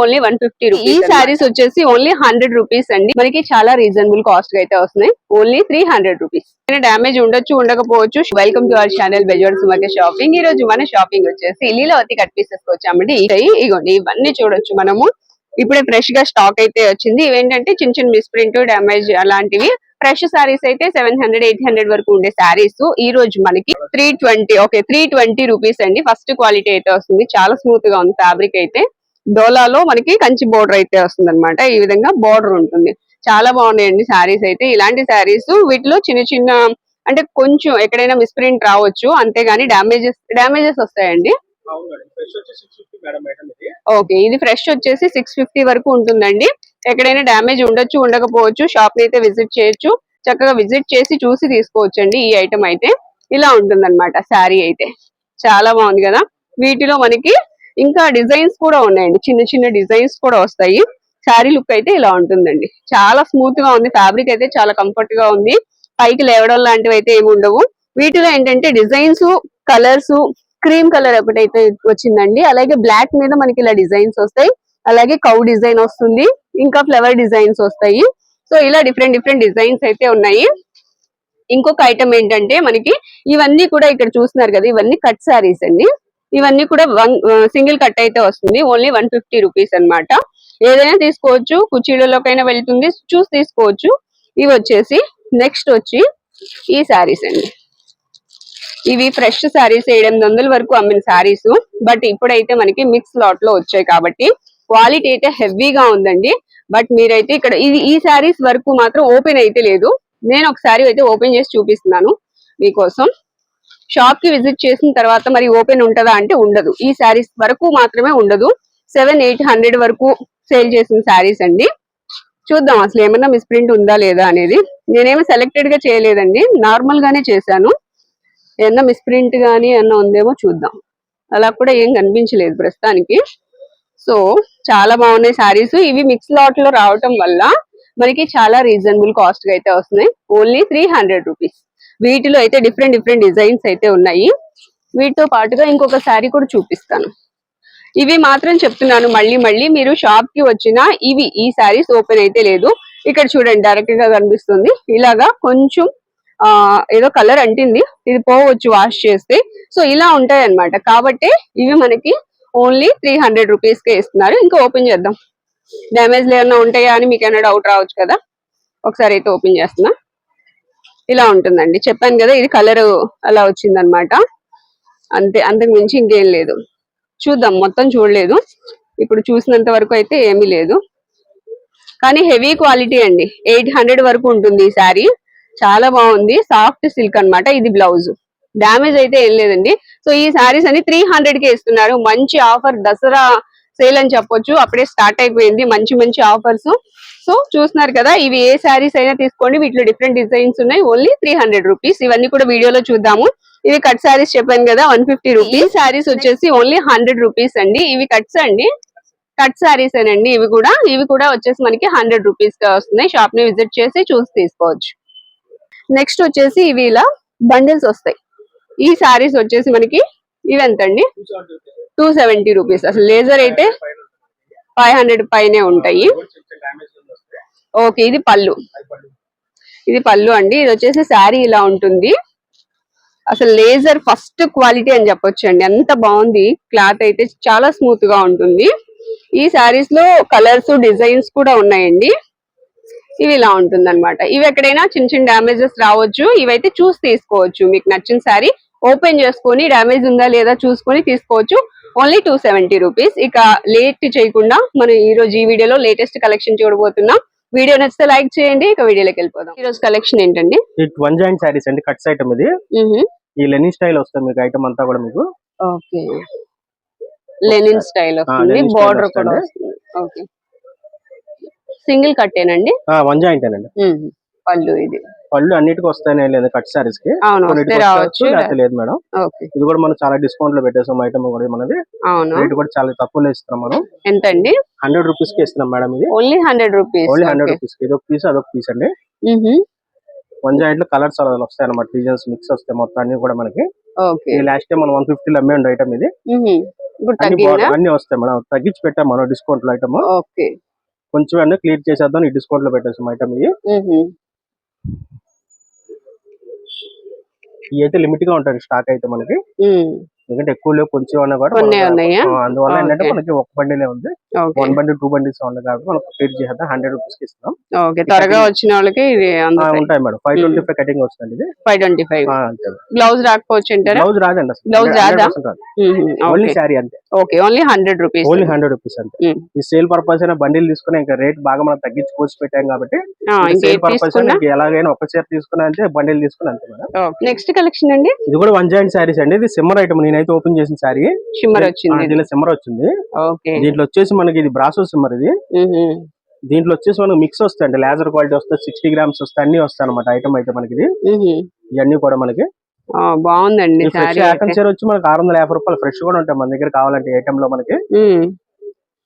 Only one fifty rupees ఈ సారీస్ వచ్చేసి only hundred rupees అండి. మనకి చాలా రీజనబుల్ కాస్ట్గా అయితే వస్తున్నాయి. Only three hundred rupees damage ఉండొచ్చు ఉండకపోవచ్చు వెల్కమ్ టు అవర్ ఛానల్ బెజోడ్ సుమక షాపింగ్ ఈ రోజు మన షాపింగ్ వచ్చేసి లీలావతి కట్ పీసెస్ వచ్చామండి. ఇవి ఇగోండి ఇవన్నీ చూడొచ్చు మనము. ఇప్పుడే ఫ్రెష్గా స్టాక్ అయితే వచ్చింది. ఇవేంటంటే చిన్న చిన్న మిస్ప్రింట్ డ్యామేజ్ అలాంటివి. ఫ్రెష్ సారీస్ అయితే సెవెన్ హండ్రెడ్ ఎయిట్ హండ్రెడ్ వరకు ఉండే సారీస్ ఈ రోజు మనకి three twenty okay three twenty rupees అండి. ఫస్ట్ క్వాలిటీ అయితే వస్తుంది. చాలా స్మూత్గా ఉంది ఫ్యాబ్రిక్ అయితే. డోలాలో మనకి కంచి బోర్డర్ అయితే వస్తుంది అనమాట ఈ విధంగా బోర్డర్ ఉంటుంది. చాలా బాగున్నాయండి సారీస్ అయితే. ఇలాంటి సారీస్ వీటిలో చిన్న చిన్న అంటే కొంచెం ఎక్కడైనా మిస్ప్రింట్ రావచ్చు. అంతేగాని డామేజెస్ డామేజెస్ వస్తాయండి. ఓకే. ఇది ఫ్రెష్ వచ్చేసి సిక్స్ ఫిఫ్టీ వరకు ఉంటుందండి. ఎక్కడైనా డ్యామేజ్ ఉండొచ్చు ఉండకపోవచ్చు షాప్ని అయితే విజిట్ చేయొచ్చు. చక్కగా విజిట్ చేసి చూసి తీసుకోవచ్చు అండి ఈ ఐటమ్ అయితే. ఇలా ఉంటుందన్నమాట శారీ అయితే. చాలా బాగుంది కదా. వీటిలో మనకి ఇంకా డిజైన్స్ కూడా ఉన్నాయండి. చిన్న చిన్న డిజైన్స్ కూడా వస్తాయి. శారీ లుక్ అయితే ఇలా ఉంటుందండి. చాలా స్మూత్గా ఉంది. ఫ్యాబ్రిక్ అయితే చాలా కంఫర్ట్గా ఉంది. పైకి లేవడం లాంటివి అయితే ఏమి ఉండవు. వీటిలో ఏంటంటే డిజైన్స్ కలర్స్ క్రీమ్ కలర్ ఒకటైతే వచ్చిందండి. అలాగే బ్లాక్ మీద మనకి ఇలా డిజైన్స్ వస్తాయి. అలాగే కౌ డిజైన్ వస్తుంది. ఇంకా ఫ్లవర్ డిజైన్స్ వస్తాయి. సో ఇలా డిఫరెంట్ డిఫరెంట్ డిజైన్స్ అయితే ఉన్నాయి. ఇంకొక ఐటమ్ ఏంటంటే మనకి ఇవన్నీ కూడా ఇక్కడ చూస్తున్నారు కదా. ఇవన్నీ కట్ శారీస్ అండి. ఇవన్నీ కూడా వన్ సింగిల్ కట్ అయితే వస్తుంది. ఓన్లీ వన్ ఫిఫ్టీ రూపీస్ అన్నమాట. ఏదైనా తీసుకోవచ్చు కుర్చీలలోకైనా వెళ్తుంది చూసి తీసుకోవచ్చు. ఇవి వచ్చేసి నెక్స్ట్ వచ్చి ఈ శారీస్ అండి. ఇవి ఫ్రెష్ శారీస్ ఎనిమిది వందల వరకు అమ్మిన శారీస్. బట్ ఇప్పుడైతే మనకి మిక్స్ లాట్లో వచ్చాయి కాబట్టి క్వాలిటీ అయితే హెవీగా ఉందండి. బట్ మీరైతే ఇక్కడ ఇది ఈ శారీస్ వరకు మాత్రం ఓపెన్ అయితే లేదు. నేను ఒక శారీ అయితే ఓపెన్ చేసి చూపిస్తున్నాను మీకోసం. షాప్కి విజిట్ చేసిన తర్వాత మరి ఓపెన్ ఉంటుందా అంటే ఉండదు. ఈ శారీస్ వరకు మాత్రమే ఉండదు. సెవెన్ ఎయిట్ హండ్రెడ్ వరకు సేల్ చేసిన శారీస్ అండి. చూద్దాం అసలు ఏమన్నా మిస్ప్రింట్ ఉందా లేదా అనేది. నేనేమి సెలెక్టెడ్గా చేయలేదండి. నార్మల్ గానే చేశాను. ఏమన్నా మిస్ప్రింట్ గానీ ఏమన్నా ఉందేమో చూద్దాం. అలా కూడా ఏం కనిపించలేదు ప్రస్తుతానికి. సో చాలా బాగున్నాయి సారీస్ ఇవి మిక్స్ లాట్లో రావటం వల్ల మనకి చాలా రీజనబుల్ కాస్ట్గా అయితే వస్తున్నాయి. ఓన్లీ త్రీ హండ్రెడ్ రూపీస్ వీటిలో అయితే డిఫరెంట్ డిఫరెంట్ డిజైన్స్ అయితే ఉన్నాయి. వీటితో పాటుగా ఇంకొక శారీ కూడా చూపిస్తాను. ఇవి మాత్రం చెప్తున్నాను మళ్ళీ మళ్ళీ మీరు షాప్కి వచ్చినా ఇవి ఈ శారీస్ ఓపెన్ అయితే లేదు. ఇక్కడ చూడండి డైరెక్ట్గా కనిపిస్తుంది. ఇలాగా కొంచెం ఆ ఏదో కలర్ అంటింది. ఇది పోవచ్చు వాష్ చేస్తే. సో ఇలా ఉంటాయి అన్నమాట కాబట్టి ఇవి మనకి ఓన్లీ త్రీ హండ్రెడ్ రూపీస్ కే ఇస్తున్నారు. ఇంకా ఓపెన్ చేద్దాం. డ్యామేజ్ ఏమైనా ఉంటాయా అని మీకు ఏమైనా డౌట్ రావచ్చు కదా? ఒకసారి అయితే ఓపెన్ చేస్తున్నా. ఇలా ఉంటుందండి. చెప్పాను కదా ఇది కలర్ అలా వచ్చింది అనమాట అంతే అంతకు మించి ఇంకేం లేదు. చూద్దాం మొత్తం చూడలేదు. ఇప్పుడు చూసినంత వరకు అయితే ఏమీ లేదు. కానీ హెవీ క్వాలిటీ అండి. ఎయిట్ హండ్రెడ్ వరకు ఉంటుంది ఈ శారీ. చాలా బాగుంది. సాఫ్ట్ సిల్క్ అన్నమాట ఇది బ్లౌజ్. డ్యామేజ్ అయితే ఏం లేదండి. సో ఈ శారీస్ అన్ని త్రీ హండ్రెడ్కి ఇస్తున్నారు. మంచి ఆఫర్ దసరా సేల్ అని చెప్పొచ్చు. అప్పుడే స్టార్ట్ అయిపోయింది. మంచి మంచి ఆఫర్స్. సో చూస్తున్నారు కదా ఇవి ఏ శారీస్ అయినా తీసుకోండి. వీటిలో డిఫరెంట్ డిజైన్స్ ఉన్నాయి. ఓన్లీ త్రీ హండ్రెడ్ రూపీస్ ఇవన్నీ కూడా వీడియోలో చూద్దాము. ఇవి కట్ శారీస్ చెప్పాను కదా వన్ ఫిఫ్టీ రూపీస్ శారీస్ వచ్చేసి ఓన్లీ హండ్రెడ్ రూపీస్ అండి. ఇవి కట్స్ అండి. కట్ శారీస్ అండి ఇవి కూడా ఇవి కూడా వచ్చేసి మనకి హండ్రెడ్ రూపీస్గా వస్తున్నాయి. షాప్ని విజిట్ చేసి చూసి తీసుకోవచ్చు. నెక్స్ట్ వచ్చేసి ఇవి ఇలా బండిల్స్ వస్తాయి. ఈ శారీస్ వచ్చేసి మనకి ఇవి ఎంత అండి టూ సెవెంటీ రూపీస్ అసలు లేజర్ అయితే ఫైవ్ హండ్రెడ్ పైనే ఉంటాయి. ఓకే ఇది పళ్ళు. ఇది పళ్ళు అండి. ఇది వచ్చేసి శారీ ఇలా ఉంటుంది. అసలు లేజర్ ఫస్ట్ క్వాలిటీ అని చెప్పొచ్చు అండి ఎంత బాగుంది. క్లాత్ అయితే చాలా స్మూత్గా ఉంటుంది. ఈ శారీస్లో కలర్స్ డిజైన్స్ కూడా ఉన్నాయండి. ఇవి ఇలా ఉంటుంది అనమాట ఇవి ఎక్కడైనా చిన్న చిన్న డామేజెస్ రావచ్చు. ఇవైతే చూసి తీసుకోవచ్చు. మీకు నచ్చిన శారీ ఓపెన్ చేసుకొని డామేజ్ ఉందా లేదా చూసుకొని తీసుకోవచ్చు. Only two seventy rupees. ఇక లేట్ చేయకుండా మనం ఈ రోజు ఈ వీడియోలో లేటెస్ట్ కలెక్షన్ చూడబోతున్నాం. వీడియో నచ్చితే లైక్ చేయండి ఇక వీడియోలోకి వెళ్ళిపోదాం. ఈ రోజు కలెక్షన్ ఏంటండి? ఇది వన్ జాయింట్ శారీస్ అండి కట్స్ ఐటమ్ ఇది ఈ లెనిన్ స్టైల్ వస్తుంది మీకు ఐటమ్ అంతా కూడా మీకు. ఓకే. లెనిన్ స్టైల్ వస్తుంది బార్డర్ కూడా ఓకే. సింగిల్ కట్టేనండి? వన్ జాయింట్ అండి. పళ్ళు ఇది. పళ్ళు అన్నిటికి వస్తాయనే లేదు కట్ శారీస్కి. రావచ్చు లేదు మేడం. ఇది కూడా మనం చాలా డిస్కౌంట్లో పెట్టేసాం ఐటమ్ కూడా మనది. అవును? రేట్ కూడా చాలా తక్కువలో ఇస్తున్నాం మనం. ఎంత అండి హండ్రెడ్ రూపీస్కి ఇస్తున్నాం మేడం ఇది. Only hundred rupees only hundred rupees ఇది ఒక పీస్ అదొక పీస్ అండి. వన్ జాయింట్లో కలర్స్ అలా వస్తాయి అనమాట డిజైన్స్ మిక్స్ వస్తాయి మొత్తం అన్ని కూడా మనకి. ఓకే ఇది లాస్ట్ టైం మనం వన్ ఫిఫ్టీ లో అమ్మే ఉండే ఐటమ్ ఇది అన్ని వస్తాయి మేడం. తగ్గించి పెట్టాం మనం డిస్కౌంట్లో ఐటమ్ ఓకే కొంచెం అన్నీ క్లియర్ చేసేద్దాం ఈ డిస్కౌంట్లో పెట్టేసాం ఐటమ్ మ్హూ. ఇవి అయితే లిమిట్గా ఉంటాయి స్టాక్ అయితే మనకి. ఎందుకంటే ఎక్కువ లేవు కొంచెం అన్నా కూడా అందువల్ల ఏంటంటే. మనకి ఒక బండిలే ఉంది వన్ బండి టూ ఉన్నాయి కాబట్టి మనం హండ్రెడ్ రూపీస్కి ఇస్తాం ఓకే. త్వరగా వచ్చిన వాళ్ళకి ఉంటాయి madam. Five twenty five cutting వస్తుంది ఇది. ఫైవ్ ట్వంటీ ఫైవ్ బ్లౌజ్ రాకపోవచ్చు అంటారా? బ్లౌజ్ రాదండి Blouse రాదా? ఓన్లీ శారీ అంతే. Okay. Only hundred rupees only hundred rupees అంతే. ఈ సేల్ పర్పస్ అయినా బండిల్ తీసుకుని ఇంకా రేట్ బాగా మనం తగ్గించి కోసి పెట్టాం కాబట్టి సేల్ పర్పస్ ఎలాగైనా ఒక చీర తీసుకున్నా అంటే బండిల్ తీసుకుని అంతే మేడం. నెక్స్ట్ కలెక్షన్ అండి? ఇది కూడా వన్ జాయింట్ శారీస్ అండి. ఇది సిమ్మర్ ఐటమ్ నేనైతే ఓపెన్ చేసిన శారీ షిమ్మర్ వచ్చింది. దీనిలో సిమ్మర్ వచ్చింది. దీంట్లో వచ్చేసి మనకి ఇది బ్రాసో సిమ్మర్ ఇది. దీంట్లో వచ్చేసి మనకి మిక్స్ వస్తాయండి. లేజర్ క్వాలిటీ వస్తాయి సిక్స్టీ గ్రామ్స్ వస్తాయి అన్ని వస్తాయి అనమాట ఐటమ్ అయితే మనకి ఇది. ఇవన్నీ కూడా మనకి. బాగుందండి ఐటమ్ చీర వచ్చి మనకి ఆరు వందల యాభై రూపాయలు ఫ్రెష్ కూడా ఉంటాయి మన దగ్గర కావాలంటే ఐటమ్లో మనకి.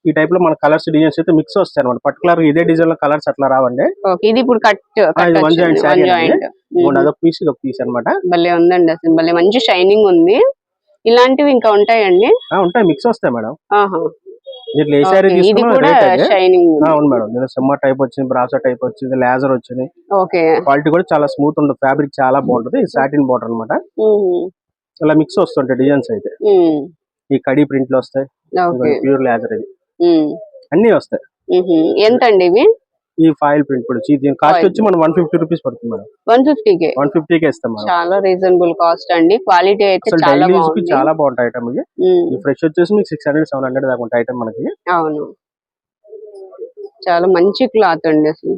ఈ టైప్లో మన కలర్స్ డిజైన్స్ అయితే మిక్స్ వస్తాయి అనమాట పర్టికులర్ ఇదే డిజైన్లో కలర్స్ అట్లా రావండి. ఇది ఇప్పుడు కట్. జాయింట్ అదొక పీస్ ఇదొక పీస్ అనమాట భలే ఉందండి అసలు భలే మంచి షైనింగ్ ఉంది. ఇలాంటివి ఇంకా ఉంటాయండి? ఉంటాయి మిక్స్ వస్తాయి మేడం. దీంట్లో ఏ శారీ అవును మేడం. దీని సిమ్మర్ టైప్ వచ్చింది బ్రాసో టైప్ వచ్చింది లేజర్ వచ్చింది. ఓకే క్వాలిటీ కూడా చాలా స్మూత్ ఉంటుంది. ఫ్యాబ్రిక్ చాలా బాగుంటుంది. సాటిన్ బార్డర్ అన్నమాట. ఇలా మిక్స్ వస్తుంటాయి డిజైన్స్ అయితే. ఈ కడి ప్రింట్లు వస్తాయి. ప్యూర్ లేజర్ ఇది. అన్ని వస్తాయి. ఎంత అండి ఇవి? ఈ ఫాయిల్ ప్రింట్ కూడా. వచ్చి దీని కాస్ట్. వచ్చి మనం వన్ ఫిఫ్టీ రూపీస్ పడుతుంది మేడం. వన్ ఫిఫ్టీ కే వన్ కే ఇస్తాం మేడం. చాలా రీజనబుల్ కాస్ట్ అండి. క్వాలిటీ అయితే చాలా బాగుంది. చాలా బాగుంటాయి ఐటమ్ ఇది ఈ ఫ్రెష్ వచ్చేసి మీకు సిక్స్ హండ్రెడ్ సెవెన్ హండ్రెడ్ దాకా ఉంటాయి ఐటమ్ మనకి. అవును. చాలా మంచి క్లాత్ అండి అసలు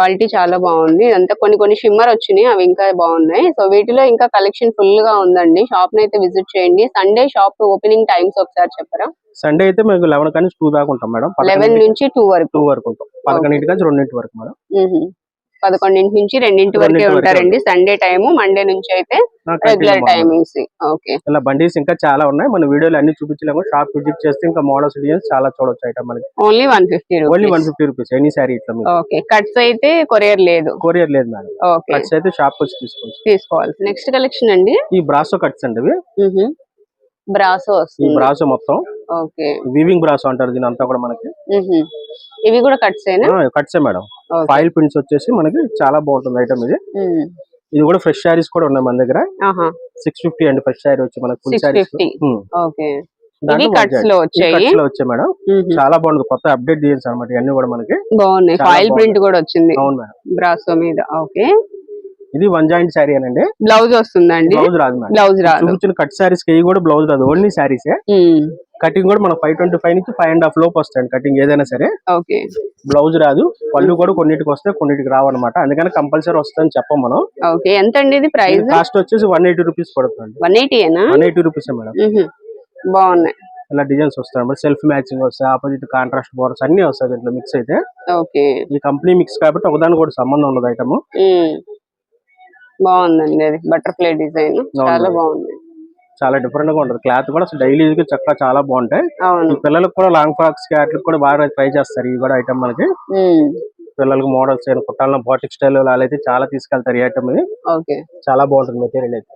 క్వాలిటీ చాలా బాగుంది. అంతా కొన్ని కొన్ని షిమ్మర్ వచ్చినాయి అవి ఇంకా బాగున్నాయి. సో వీటిలో ఇంకా కలెక్షన్ ఫుల్గా ఉందండి. షాప్ని అయితే విజిట్ చేయండి. సండే షాప్ ఓపెనింగ్ టైమ్స్ ఒకసారి చెప్పరా? సండే అయితే మీకు లెవెన్ కానీ టూ దాకా ఉంటాం మేడం. లెవెన్ నుంచి టూ వరకు. టూ వరకు ఉంటాం. పదకొండింటి నుంచి రెండింటి వరకు మేడం. పదకొండింటి నుంచి రెండింటి వరకే ఉంటారండి. సండే టైము మండే నుంచి అయితే రెగ్యులర్. టైమింగ్స్ ఓకే ఇలా బండీస్ ఇంకా చాలా ఉన్నాయి. మన వీడియోలు అన్ని చూపించలేము షాప్ విజిట్ చేస్తే ఇంకా మోడల్స్ డిజైన్స్ చాలా చూడొచ్చు ఐటమ్ మనకి only one fifty only one fifty rupees any sari ఇట్లా ఓకే కట్స్ అయితే కొరియర్ లేదు. కొరియర్ లేదు మేడం ఓకే కట్స్ అయితే షాప్ వచ్చి తీసుకోవచ్చు. తీసుకోవాలి. నెక్స్ట్ కలెక్షన్ అండి. ఈ బ్రాసో కట్స్ అండి బ్రాసో ఈ వస్తుంది. బ్రాసో మొత్తం. వీవింగ్ బ్రాసో అంటారు దీని అంతా కూడా మనకి. ఇవి కూడా కట్స్ కట్సే మేడం. ఫైల్ ప్రింట్స్ వచ్చేసి మనకి చాలా బాగుంటుంది ఐటమ్ ఇది. ఇది కూడా ఫ్రెష్ శారీస్ కూడా ఉన్నాయి మన దగ్గర. ఆహా. సిక్స్ ఫిఫ్టీ అండి ఫ్రెష్ శారీ వచ్చి మనకి ఫుల్ శారీస్. వచ్చాయి? మేడం. చాలా బాగుంది కొత్త అప్డేట్ డిజైన్స్ అనమాట ఇవన్నీ కూడా మనకి. బాగున్నాయి. Foil print. కూడా వచ్చింది అవును మేడం. బ్రాసో మీద. ఓకే. ఇది వన్ జాయింట్ శారీ అనండి. బ్లౌజ్ వస్తుందండి బ్లౌజ్ రాదు మేడం. బ్లౌజ్ రాదు. చూపించిన కట్ శారీస్కి కూడా బ్లౌజ్ రాదు. ఓన్లీ శారీసే. కటింగ్ కూడా మన ఫైవ్ ట్వంటీ ఫైవ్ నుంచి ఫైవ్ అండ్ హాఫ్ లోపు వస్తాయండి కటింగ్ ఏదైనా సరే. ఓకే. బ్లౌజ్ రాదు. పళ్ళు కూడా కొన్నిటికి వస్తే కొన్నిటికి రావు అనమాట అందుకని కంపల్సరీ వస్తుందని చెప్పం మనం. ఓకే. ఎంత అండి ఇది ప్రైస్? కాస్ట్ వచ్చేసి వన్ ఎయిటీ రూపీస్ పడుతుంది వన్ ఎయిటీనా వన్ ఎయిటీ రూపీస్ మేడం. బాగున్నాయి. ఇలా డిజైన్స్ వస్తాయి. అన్నమాట సెల్ఫ్ మ్యాచింగ్ వస్తాయి ఆపోజిట్ కాంట్రాస్ట్ బోర్డర్స్ అన్ని వస్తాయి దీంట్లో మిక్స్ అయితే. ఓకే. ఈ కంపెనీ మిక్స్ కాబట్టి ఒకదాని కూడా సంబంధం ఉండదు ఐటమ్. బాగుందండి అది. Butterfly design. చాలా మేడం. బాగుంది. చాలా డిఫరెంట్గా ఉంటుంది. క్లాత్ కూడా డైలీ యూజ్కి చక్కగా చాలా బాగుంటాయి. పిల్లలకు కూడా లాంగ్ ఫ్రాక్స్కి కూడా బాగా ట్రై చేస్తారు ఇవి కూడా ఐటమ్ మనకి. పిల్లలకు మోడల్స్ కుట్టాలను బాటిక్ స్టైల్ అలా అయితే చాలా తీసుకెళ్తారు ఈ ఐటమ్ ఇది. చాలా బాగుంటుంది మెటీరియల్ అయితే.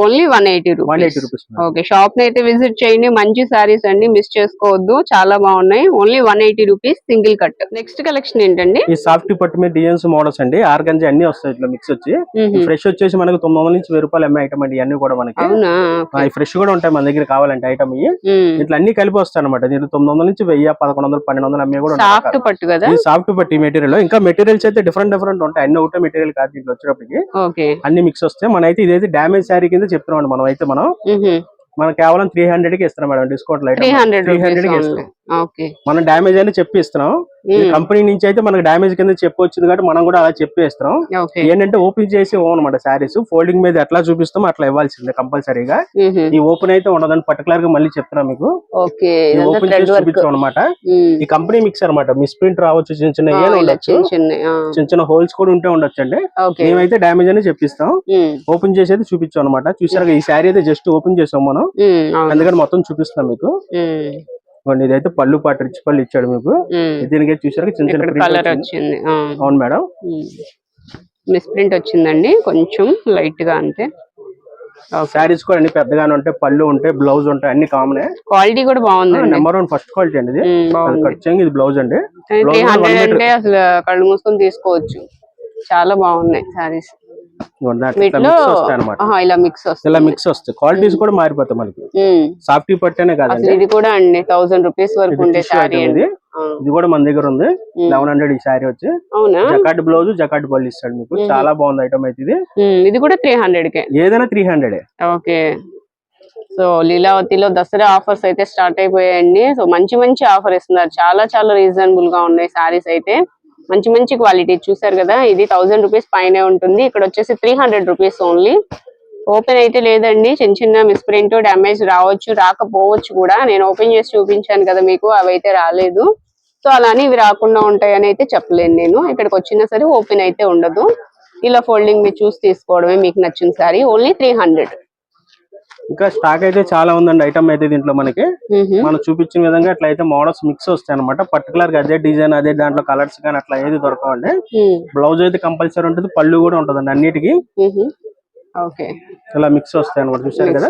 Only one eighty rupees okay షాప్ని అయితే విజిట్ చేయండి. మంచి సారీస్ అండి మిస్ చేసుకోవద్దు. చాలా బాగున్నాయి. Only one eighty rupees single cut next collection ఏంటండి? ఈ సాఫ్ట్ పట్టు మీద డిజైన్స్ మోడల్స్ అండి. ఆర్గంజి అన్ని వస్తాయి ఇట్లా మిక్స్ వచ్చి. ఫ్రెష్ వచ్చేసి మనకి తొమ్మిది వందల నుంచి వెయ్యి రూపాయలు అమ్మే ఐటమ్ అండి. ఇవన్నీ కూడా మనకి. ఫ్రెష్ కూడా ఉంటాయి మన దగ్గర కావాలంటే ఐటమ్ ఇవి. ఇట్లా అన్ని కలిపి వస్తాయి అనమాట దీంట్లో తొమ్మిది వందల నుంచి వెయ్యి పదకొండు వందలు పన్నెండు వందలు అమ్మే కూడా సాఫ్ట్ పట్టు కదా? సాఫ్ట్ పట్టి మెటీరియల్ ఇంకా మెటీరియల్స్ అయితే డిఫరెంట్ డిఫరెంట్ ఉంటాయి. అన్ని ఒకటే మెటీరియల్ కాదు దీంట్లో వచ్చేటప్పటికి. ఓకే అన్ని మిక్స్ వస్తాయి. మన అయితే ఇదైతే డ్యామేజ్ శారీ కింద చెప్తున్నాం మనం. అయితే మనం మనం కేవలం త్రీ హండ్రెడ్కి ఇస్తున్నాం మేడం డిస్కౌంట్ హండ్రెడ్ త్రీ హండ్రెడ్కి ఇస్తున్నాం. మనం డ్యామేజ్ అని చెప్పి ఇస్తున్నాం. కంపెనీ నుంచి అయితే మనకి డ్యామేజ్ కింద చెప్పి వచ్చింది కాబట్టి మనం కూడా అలా చెప్పి ఇస్తున్నాం ఓకే. ఏంటంటే ఓపెన్ చేసి అనమాట శారీస్. ఫోల్డింగ్ మీద ఎట్లా చూపిస్తాం అట్లా ఇవ్వాల్సిందే కంపల్సరీగా. ఈ ఓపెన్ అయితే ఉండదని పర్టికులర్గా మళ్ళీ చెప్తున్నా మీకు. ఓపెన్ చేసి చూపించాం అనమాట ఈ కంపెనీ మిక్స్ అనమాట మిస్ ప్రింట్ రావచ్చు చిన్న చిన్న ఉండొచ్చు. చిన్న చిన్న హోల్స్ కూడా ఉంటే ఉండొచ్చు అండి మేమైతే డ్యామేజ్ అని చెప్పిస్తాం. ఓపెన్ చేసి అయితే చూపించాం అనమాట చూసారు ఈ శారీ అయితే జస్ట్ ఓపెన్ చేసాం మనం. అందుకని మొత్తం చూపిస్తాం మీకు. ఇదిగోండి, ఇదైతే పళ్ళు పాటు రిచ్ పళ్ళు ఇచ్చాడు మీకు. దీనికి చూసారు? చిన్న చిన్న కలర్ వచ్చింది. అవును మేడం. మిస్ ప్రింట్ వచ్చిందండి కొంచెం లైట్గా అంతే. శారీస్ కూడా అన్ని పెద్దగానే ఉంటాయి పళ్ళు ఉంటాయి బ్లౌజ్ ఉంటాయి అన్ని కామనే క్వాలిటీ కూడా బాగుందండి. నెంబర్ వన్ ఫస్ట్ క్వాలిటీ అండి ఇది. బాగుంది. ఖచ్చితంగా ఇది బ్లౌజ్ అండి. త్రీ హండ్రెడ్ అంటే అసలు కళ్ళు మూసుకొని తీసుకోవచ్చు. చాలా బాగున్నాయి సారీస్ ఇలా మిక్స్ వస్తుంది. ఇలా మిక్స్ వస్తాయి. క్వాలిటీస్ కూడా మారిపోతాయి మనకి. సాఫ్టీ పట్టేనే కాదండి. ఇది కూడా అండి థౌసండ్ రూపీస్ వరకు ఉండే శారీ ఇది. కూడా మన దగ్గర ఉంది. లెవెన్ హండ్రెడ్ ఈ శారీ వచ్చి. జకాట్ బ్లౌజ్ జకాట్ పళ్ళు ఇస్తాడు మీకు. చాలా బాగుంది ఐటమ్ అయితే ఇది. ఇది కూడా త్రీ హండ్రెడ్ కే. ఏదైనా త్రీ హండ్రెడ్ ఓకే. సో లీలావతిలో దసరా ఆఫర్స్ అయితే స్టార్ట్ అయిపోయాయండి. సో మంచి మంచి ఆఫర్ ఇస్తున్నారు. చాలా చాలా రీజనబుల్గా ఉన్నాయి సారీస్ అయితే. మంచి మంచి క్వాలిటీ చూసారు కదా ఇది థౌసండ్ రూపీస్ పైనే ఉంటుంది. ఇక్కడ వచ్చేసి three hundred rupees only open అయితే లేదండి చిన్న చిన్న మిస్ప్రింట్ డ్యామేజ్ రావచ్చు రాకపోవచ్చు కూడా. నేను ఓపెన్ చేసి చూపించాను కదా మీకు అవి అయితే రాలేదు. సో అలానే ఇవి రాకుండా ఉంటాయని అయితే చెప్పలేను నేను. ఇక్కడికి వచ్చినా సరే ఓపెన్ అయితే ఉండదు. ఇలా ఫోల్డింగ్ మీరు చూసి తీసుకోవడమే మీకు నచ్చిన సారీ ఓన్లీ త్రీ హండ్రెడ్ ఇంకా స్టాక్ అయితే చాలా ఉందండి ఐటమ్ అయితే దీంట్లో మనకి. మనం చూపించిన విధంగా అట్లా అయితే మోడల్స్ మిక్స్ వస్తాయి అనమాట పర్టికులర్గా అదే డిజైన్ అదే దాంట్లో కలర్స్ కానీ అట్లా ఏది దొరకవండి. బ్లౌజ్ అయితే కంపల్సరీ ఉంటుంది పళ్ళు కూడా ఉంటుందండి అన్నిటికీ. ఓకే. ఇలా మిక్స్ వస్తాయి అనమాట చూసారు కదా?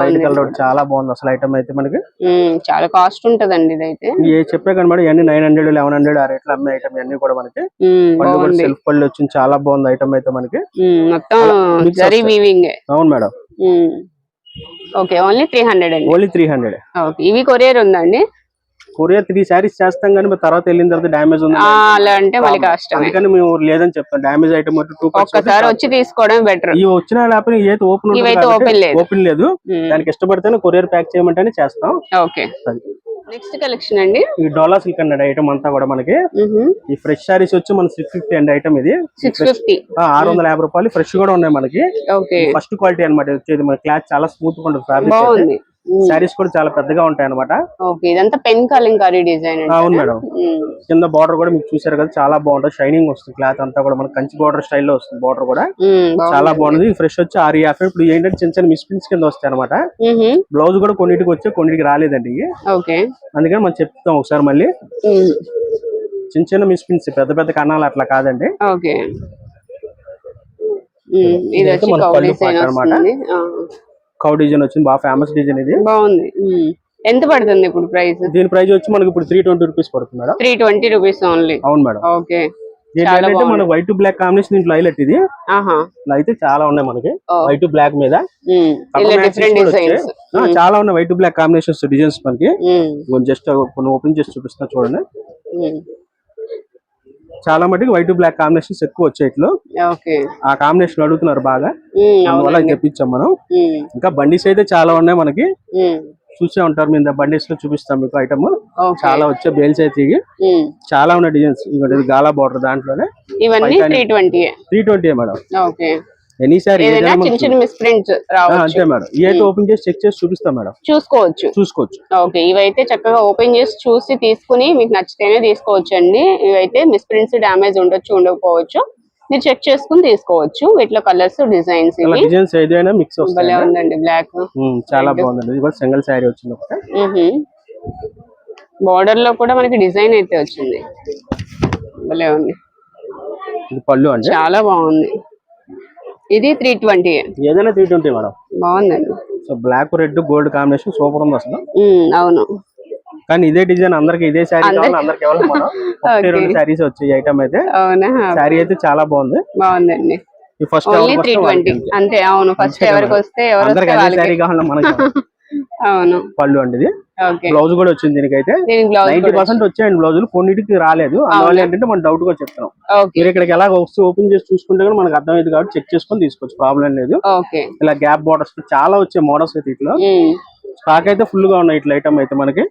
లైట్ కలర్ చాలా బాగుంది అసలు ఐటమ్ అయితే మనకి. చాలా కాస్ట్ ఉంటదండి ఇదైతే. ఏ చెప్పే కానీ మేడం ఇవన్నీ నైన్ హండ్రెడ్ లెవెన్ హండ్రెడ్ ఆ రేట్లు అమ్మే ఐటమ్ ఇవన్నీ కూడా మనకి. పళ్ళు కూడా సెల్ఫ్ పళ్ళు వచ్చింది చాలా బాగుంది ఐటమ్ అయితే మనకి. మొత్తం అవును madam. Okay only three hundred అండి. ఓన్లీ త్రీ హండ్రెడ్ ఓకే ఇవి కొరియర్ ఉందండి. కొరియర్ త్రీ శారీస్ చేస్తాం కానీ తర్వాత వెళ్ళిన తర్వాత డ్యామేజ్ ఉంది? అలా అంటే మళ్ళీ కష్టమే. అందుకని మేము లేదని చెప్తాం. డ్యామేజ్ ఐటమ్ ఒక్కసారి వచ్చి తీసుకోవడం బెటర్ ఇవి వచ్చినా లేకపోతే ఏది ఓపెన్ open లేదు. ఓపెన్ లేదు. దానికి ఇష్టపడితేనే కొరియర్ ప్యాక్ చేయమంటేనే చేస్తాం. ఓకే. నెక్స్ట్ కలెక్షన్ అండి. ఈ డోలా సిల్క్ అన్నాడు ఐటమ్ అంతా కూడా మనకి ఈ ఫ్రెష్ శారీస్ వచ్చి మన సిక్స్ ఫిఫ్టీ అండి ఐటమ్ ఇది. Six fifty. ఆ, ఆరు వందల యాభై రూపాయలు. ఫ్రెష్ కూడా ఉన్నాయి మనకి. ఫస్ట్ క్వాలిటీ అన్నమాట. వచ్చేది మన క్లాత్ చాలా స్మూత్గా ఉంటుంది శారీస్ కూడా చాలా పెద్దగా ఉంటాయి అనమాట ఇదంతా పెన్ కలంకారీ డిజైన్ అవును మేడం. కింద బార్డర్ కూడా మీకు చూసారు కదా చాలా బాగుంటుంది. షైనింగ్ వస్తుంది క్లాత్ అంతా కూడా. మనకి కంచి బార్డర్ స్టైల్లో వస్తుంది బార్డర్ కూడా. చాలా బాగుంది. ఫ్రెష్ వచ్చి ఆరు యాభై. ఇప్పుడు ఏంటంటే చిన్న చిన్న మిస్ప్రింట్స్ కింద వస్తాయి అనమాట బ్లౌజ్ కూడా కొన్నిటికి వచ్చి కొన్నిటికి రాలేదండి అందుకని మనం చెప్తాం ఒకసారి మళ్ళీ. చిన్న చిన్న మిస్ప్రింట్స్ పెద్ద పెద్ద కన్నాలు అట్లా కాదండి. ఇది వచ్చి కౌ డిజైన్ వచ్చింది. బాగా ఫేమస్ డిజైన్ ఇది. బాగుంది. ఎంత పడుతుంది ఇప్పుడు ప్రైస్ దీని ప్రైస్ వచ్చి మనకి ఇప్పుడు త్రీ ట్వంటీ రూపీస్ పడుతుంది madam. Three twenty rupees only అవును మేడం. ఓకే. ఏంటంటే మన వైట్ బ్లాక్ కాంబినేషన్ దీంట్లో హైలైట్ ఇది. అయితే చాలా ఉన్నాయి మనకి. వైట్ బ్లాక్ మీద. చాలా ఉన్నాయి వైట్ బ్లాక్ కాంబినేషన్స్ డిజైన్స్ మనకి. జస్ట్ కొన్ని ఓపెన్ చేసి చూపిస్తున్నా చూడండి. చాలా మటుకు వైట్ బ్లాక్ కాంబినేషన్స్ ఎక్కువ వచ్చాయి ఇట్లో. ఆ కాంబినేషన్ అడుగుతున్నారు బాగా. ఉమ్, అందువల్ల తెప్పించాం మనం. ఉమ్, ఇంకా బండిస్ అయితే చాలా ఉన్నాయి మనకి. ఉమ్, చూసే ఉంటారు మీద బండిస్లో చూపిస్తాం మీకు ఐటమ్ చాలా వచ్చే బేల్స్ అయితే. చాలా ఉన్నాయి డిజైన్స్ గాలా బార్డర్ దాంట్లోనే. Three twenty madam. Okay any sari ఏదైనా చిన్న చిన్న మిస్ ప్రింట్స్ రావచ్చు. అంతే మేడం అయితే ఓపెన్ చేసి చెక్ చేసి చూపిస్తాం మేడం. చూసుకోవచ్చు. చూసుకోవచ్చు. ఓకే ఇవైతే చక్కగా ఓపెన్ చేసి చూసి తీసుకుని మీకు నచ్చితేనే తీసుకోవచ్చు అండి ఇవైతే మిస్ ప్రింట్స్ డ్యామేజ్ ఉండొచ్చు ఉండకపోవచ్చు. మీరు చెక్ చేసుకుని తీసుకోవచ్చు. వీటిలో కలర్స్ డిజైన్స్ డిజైన్స్ ఏదైనా మిక్స్ భలే ఉందండి బ్లాక్ ఉమ్, చాలా బాగుందండి. ఇది కూడా సింగిల్ శారీ వచ్చింది ఒకటే. బార్డర్లో కూడా మనకి డిజైన్ అయితే వచ్చింది. భలే ఉంది. ఇది పళ్ళు అండి? చాలా బాగుంది. ఇది త్రీ ట్వంటీ ఏదైనా త్రీ ట్వంటీ మేడం. బాగుందండి. So black red gold combination super ఉంది అసలు. అవును. కానీ ఇదే డిజైన్ అందరికి ఇదే శారీ కావాలి అందరికి ఎవరు మనం ఒకటి Okay. రెండు శారీస్ వచ్చాయి ఐటమ్ అయితే. అవునా? శారీ అయితే చాలా బాగుంది. బాగుందండి. ఫస్ట్ త్రీ ట్వంటీ అంతే అవును. ఫస్ట్ ఎవరికి వస్తే ఎవరు శారీ కావాలి మనకి పళ్ళు అండి ఇది బ్లౌజ్ కూడా వచ్చింది దీనికైతే. నైన్టీ పర్సెంట్ వచ్చాయండి బ్లౌజులు. కొన్నిటికి రాలేదు. అందువల్ల ఏంటంటే మనం డౌట్గా చెప్తున్నాం. ఓకే. మీరు ఇక్కడికి ఎలా వస్తూ ఓపెన్ చేసి చూసుకుంటే కూడా మనకు అర్థమైంది కాబట్టి చెక్ చేసుకొని తీసుకోవచ్చు. ప్రాబ్లం లేదు. ఓకే. ఇలా గ్యాప్ బార్డర్స్ చాలా వచ్చాయి మోడల్స్ అయితే ఇట్లా. స్టాక్ అయితే ఫుల్గా ఉన్నాయి ఇట్లా ఐటమ్ అయితే మనకి.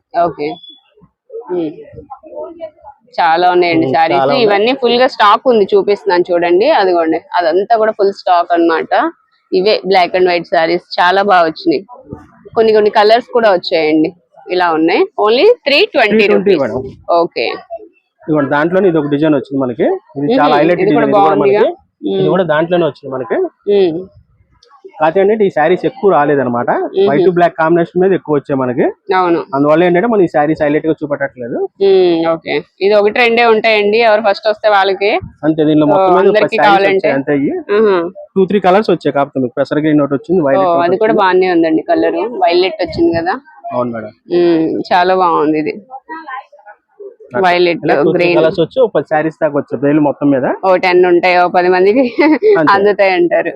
చాలా ఉన్నాయండి ఉన్నాయి. ఇవన్నీ ఫుల్గా స్టాక్ ఉంది చూపిస్తున్నాను చూడండి. అదిగోండి. అదంతా కూడా ఫుల్ స్టాక్ అన్నమాట. ఇవే బ్లాక్ అండ్ వైట్ శారీస్ చాలా బాగా వచ్చినాయి. కొన్ని కొన్ని కలర్స్ కూడా వచ్చాయండి. ఇలా ఉన్నాయి. Only three twenty 320 rupees. Okay ఇదిగోండి దాంట్లోనే ఇది ఒక డిజైన్ వచ్చింది మనకి. ఇది చాలా. హైలైట్ డిజైన్ ఇది కూడా దాంట్లోనే వచ్చింది మనకి. కాకపోతే ఏంటంటే ఈ శారీస్ ఎక్కువ రాలేదన్నమాట. వైట్ బ్లాక్ కాంబినేషన్ మీద ఎక్కువ వచ్చాయి మనకి. అవును. అందువల్ల ఏంటంటే మనం ఈ శారీస్ హైలైట్గా చూపెట్టట్లేదు. ఓకే. ఇది ఒకటి రెండే ఉంటాయండి. ఎవరు ఫస్ట్ వస్తే వాళ్ళకి అంతే దీనిలో మొత్తం అంతే. టూ త్రీ కలర్స్ వచ్చాయి కాకపోతే మీకు. పెసర గ్రీన్ ఒకటి వచ్చింది వైలెట్ అది కూడా బాగానే ఉందండి కలర్ వైలెట్ వచ్చింది కదా. అవును మేడం. చాలా బాగుంది ఇది. వైలెట్ గ్రీన్ కలర్స్ వచ్చి ఒక శారీస్ దాకా వచ్చాయి. మొత్తం మీద. ఓ టెన్ ఉంటాయి ఓ పది మందికి అందుతాయి అంటారు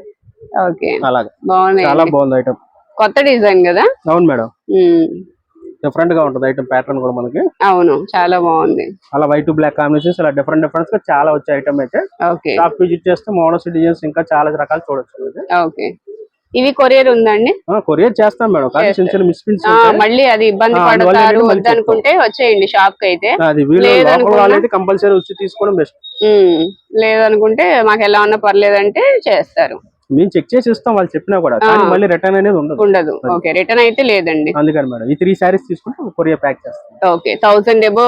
ఓకే. అలాగే. బాగున్నాయి చాలా బాగుంది ఐటమ్ కొత్త డిజైన్ కదా? అవును మేడం. డిఫరెంట్గా ఉంటుంది ఐటమ్ ప్యాటర్న్ కూడా మనకి. అవును చాలా బాగుంది. అలా వైట్ బ్లాక్ కాంబినేషన్స్ అలా డిఫరెంట్ డిఫరెంట్గా చాలా వచ్చాయి ఐటమ్ అయితే ఓకే. షాప్ విజిట్ చేస్తే మోడల్స్ డిజైన్స్ ఇంకా చాలా రకాలు చూడొచ్చు. ఓకే. ఇవి కొరియర్ ఉందండి? కొరియర్ చేస్తాం మేడం. కానీ చిన్న చిన్న మిస్ప్రింట్స్ ఆ, మళ్ళీ అది ఇబ్బంది పడతారు వద్దనుకుంటే వచ్చేయండి షాప్కి అయితే. అది వాళ్ళైతే కంపల్సరీ వచ్చి తీసుకోవడం బెస్ట్ లేదనుకుంటే మాకు ఎలా ఉన్నా పర్లేదంటే చేస్తారు. మేము చెక్ చేసి ఇస్తాం వాళ్ళు చెప్పినా కూడా కానీ మళ్ళీ రిటర్న్ అనేది ఉండదు. ఉండదు. ఓకే రిటర్న్ అయితే లేదండి. అందుకని మేడం ఈ త్రీ శారీస్ తీసుకుంటే కొరియర్ ప్యాక్ చేస్తాం. ఓకే థౌసండ్ ఎబో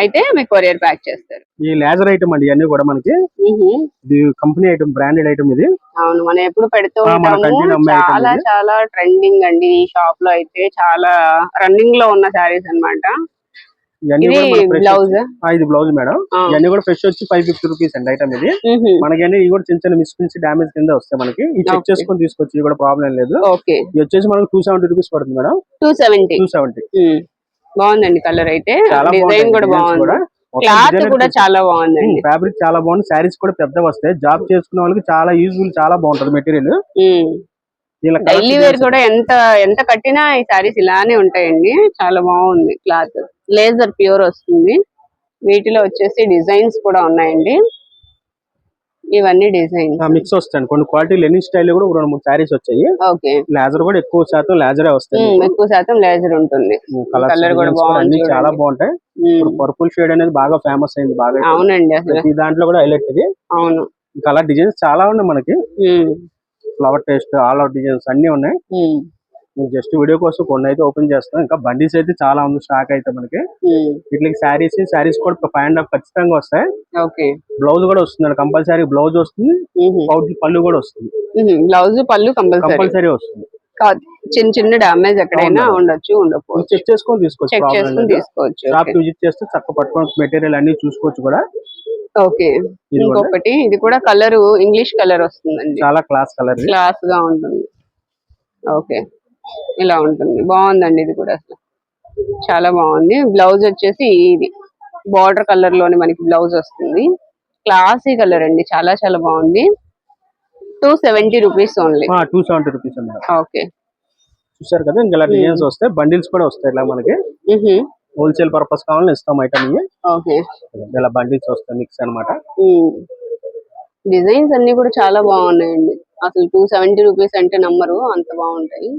అయితే మీకు కొరియర్ ప్యాక్ చేస్తారు. ఈ లేజర్ ఐటమ్ అండి ఇవన్నీ కూడా మనకి. ఇది కంపెనీ ఐటమ్ బ్రాండెడ్ ఐటమ్ ఇది. అవును మనం ఎప్పుడు పెడుతూ ఉంటాము. చాలా. చాలా ట్రెండింగ్ అండి ఈ షాప్లో అయితే. చాలా రన్నింగ్లో ఉన్న శారీస్ అన్నమాట. బ్లౌజ్ ఆ, ఇది బ్లౌజ్ మేడం. ఇవన్నీ కూడా ఫ్రెష్ వచ్చి ఫైవ్ ఫిఫ్టీ రూపీస్ అండి ఐటమ్ ఇది. మనకి అన్ని ఇవి కూడా చిన్న చిన్న మిస్ప్రింట్స్ డామేజ్ కింద వస్తాయి మనకి. ఈ చెక్. చేసుకొని తీసుకొచ్చి ఇవి కూడా ప్రాబ్లం లేదు. ఓకే. ఇది వచ్చేసి మనకు టూ సెవెంటీ రూపీస్ పడుతుంది madam. Two seventy two seventy బాగుందండి కలర్ అయితే. డిజైన్ కూడా బాగుంది. క్లాత్ కూడా చాలా బాగుందండి. ఫ్యాబ్రిక్ చాలా బాగుంది. శారీస్ కూడా పెద్ద వస్తాయి. జాబ్ చేసుకునే వాళ్ళకి చాలా యూజ్ఫుల్ చాలా బాగుంటది మెటీరియల్ డైలీ వేర్ కూడా ఎంత ఎంత కట్టినా ఈ సారీస్ ఇలానే ఉంటాయండి. చాలా బాగుంది క్లాత్ లేజర్ ప్యూర్ వస్తుంది. వీటిలో వచ్చేసి డిజైన్స్ కూడా ఉన్నాయండి. ఇవన్నీ డిజైన్ మిక్స్ వస్తాయి కొన్ని క్వాలిటీ లెనిన్ స్టైల్ కూడా రెండు మూడు శారీస్ వచ్చాయి. ఓకే. లేజర్ కూడా ఎక్కువ శాతం లేజరే వస్తాయి. ఎక్కువ శాతం లేజర్ ఉంటుంది. colour కూడా బాగుంది చాలా. బాగుంటాయి. ఇప్పుడు పర్పుల్ షేడ్ అనేది బాగా ఫేమస్ అయింది బాగా. అవునండి అసలు. దాంట్లో కూడా హైలైట్ ఇది. అవును. కలర్ డిజైన్స్ చాలా ఉన్నాయి మనకి. Flower taste all out designs అన్ని ఉన్నాయి. నేను జస్ట్ వీడియో కోసం కొన్ని అయితే ఓపెన్ చేస్తాం ఇంకా బండిస్ అయితే చాలా ఉంది స్టాక్ అయితే మనకి. వీటికి శారీస్ శారీస్ కూడా ఫైవ్ అండ్ హాఫ్ ఖచ్చితంగా వస్తాయి. ఓకే. బ్లౌజ్ కూడా వస్తుంది కంపల్సరీ బ్లౌజ్ వస్తుంది పళ్ళు కూడా వస్తుంది. బ్లౌజ్ పళ్ళు కంపల్సరీ. వస్తుంది. కాదు చిన్న చిన్న డామేజ్ ఎక్కడైనా. ఉండొచ్చు ఉండకపోవచ్చు. చెక్ చేసుకొని తీసుకోవచ్చు చెక్ చేసుకుని తీసుకోవచ్చు షాప్. విజిట్ చేస్తే చక్క పట్టుకొని మెటీరియల్ అన్ని చూసుకోవచ్చు కూడా. ఓకే. ఇంకొకటి ఇది కూడా కలర్ ఇంగ్లీష్ కలర్ వస్తుందండి. చాలా క్లాస్ కలర్ క్లాస్గా ఉంటుంది. ఓకే. ఇలా ఉంటుంది. బాగుందండి ఇది కూడా అసలు. చాలా బాగుంది. బ్లౌజ్ వచ్చేసి ఇది. బార్డర్ కలర్లోనే మనకి బ్లౌజ్ వస్తుంది. క్లాసీ కలర్ అండి. చాలా చాలా బాగుంది. Two seventy rupees only two seventy rupees okay చూసారు కదా ఇంకా డిజైన్స్ వస్తాయి బండిల్స్ కూడా వస్తాయి ఇలా మనకి. హోల్సేల్ పర్పస్ కావాలని ఇస్తాం ఐటమ్ ఓకే ఇలా బండిల్స్ వస్తాయి మిక్స్ అన్నమాట. డిజైన్స్ అన్ని కూడా చాలా బాగున్నాయండి. అసలు టూ సెవెంటీ రూపీస్ అంటే నమ్మరు అంత బాగుంటాయి.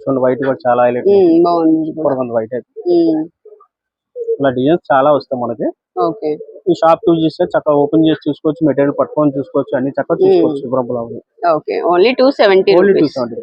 చూడండి వైట్ కూడా చాలా హైలైట్ బాగుంది వైట్ అయితే. ఇలా డిజైన్స్ చాలా వస్తాయి మనకి. ఓకే. ఈ షాప్ యూజ్ చేస్తే చక్కగా ఓపెన్ చేసి చూసుకోవచ్చు మెటీరియల్ పట్టుకొని చూసుకోవచ్చు అన్ని చక్కగా చూసుకోవచ్చు. Okay only two seventy only two seventy